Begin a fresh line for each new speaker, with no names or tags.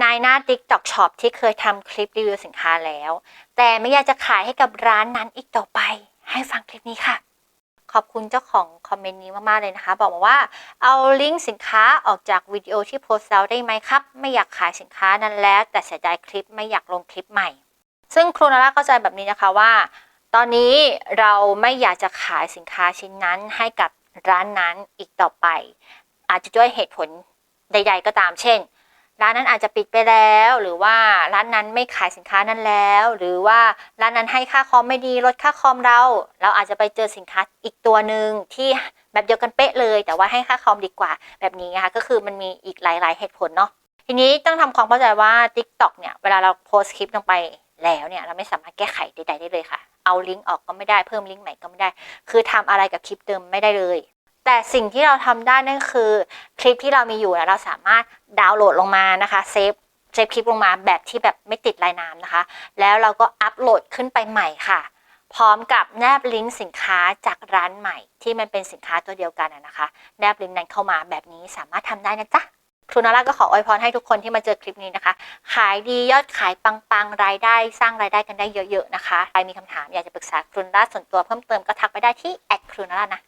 นายหน้า TikTok Shop ที่เคยทำคลิปรีวิวสินค้าแล้ว แต่ไม่อยากจะขายให้กับร้านนั้นอีกต่อไป ให้ฟังคลิปนี้ค่ะ ขอบคุณเจ้าของคอมเมนต์นี้มาก ๆ เลยนะคะ บอกมาว่า เอาลิงก์สินค้าออกจากวิดีโอที่โพสต์แล้วได้ไหมครับ ไม่อยากขายสินค้านั้นแล้ว แต่เสียดายคลิปไม่อยากลงคลิปใหม่ ซึ่งครูนาร่าเข้าใจแบบนี้นะคะว่า ตอนนี้เราไม่อยากจะขายสินค้าชิ้นนั้นให้กับร้านนั้นอีกต่อไป อาจจะด้วยเหตุผลใด ๆ ก็ตามเช่น ร้านนั้นอาจจะปิดไปแล้ว หรือว่าร้านนั้นไม่ขายสินค้านั้นแล้ว หรือว่าร้านนั้นให้ค่าคอมไม่ดีลดค่าคอมเรา เราอาจจะไปเจอสินค้าอีกตัวหนึ่งที่แบบเดียวกันเป๊ะเลย แต่ว่าให้ค่าคอมดีกว่า แบบนี้นะคะก็คือมันมีอีกหลาย ๆ เหตุผลเนาะทีนี้ต้องทำความเข้าใจว่า TikTok เนี่ยเวลาเราโพสคลิปลงไปแล้วเนี่ยเราไม่สามารถแก้ไขใดๆได้เลยค่ะ เอาลิงก์ออกก็ไม่ได้เพิ่มลิงก์ใหม่ก็ไม่ได้ คือทำอะไรกับคลิปเดิมไม่ได้เลย แต่สิ่งที่เราทำได้นั่นคือคลิปที่เรามีอยู่เราสามารถดาวน์โหลดลงมานะคะเซฟเซฟคลิปลงมาแบบที่แบบไม่ติดลายน้ำนะคะ แล้วเราก็อัปโหลดขึ้นไปใหม่ค่ะ พร้อมกับแนบลิงก์สินค้าจากร้านใหม่ ที่มันเป็นสินค้าตัวเดียวกันนะคะ แนบลิงก์นั้นเข้ามาแบบนี้สามารถทำได้นะจ๊ะครูนาร่าก็ขออวยพรให้ทุกคนที่มาเจอคลิปนี้นะคะ ขายดียอดขายปังๆรายได้ สร้างรายได้กันได้เยอะ ๆ นะคะ ใครมีคำถามอยากจะปรึกษาครูนาร่าส่วนตัวเพิ่มเติมก็ทักไปได้ที่แอดครูนาร่านะ